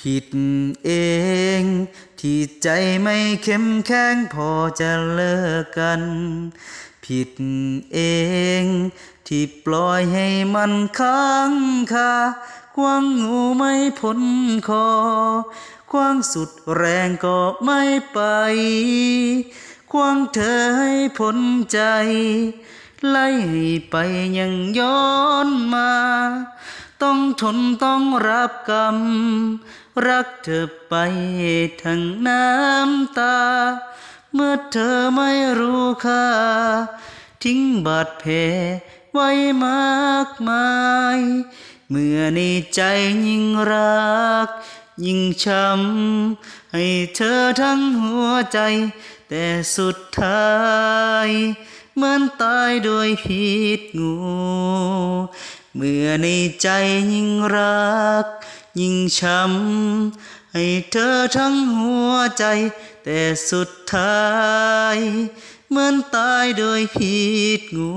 ผิดเอง ที่ใจไม่เข้มแข็งพอจะเลิกกัน ผิดเอง ที่ปล่อยให้มันค้างคาควางงูไม่พ้นคอ ควางสุดแรงก็ไม่ไป ควางเธอให้พ้นใจ ไล่ไปยังย้อนมา ต้องทนต้องรับกรรม รักเธอไปทั้งน้ำตา เมื่อเธอไม่รู้ค่า ทิ้งบาดแผลไว้มากมาย เมื่อในใจยิ่งรัก ยิ่งช้ำให้เธอทั้งหัวใจ แต่สุดท้าย เหมือนตายโดยผิดงู เมื่อในใจยิ่งรัก ยิ่งช้ำให้เธอทั้งหัวใจ แต่สุดท้าย เหมือนตายโดยผิดงู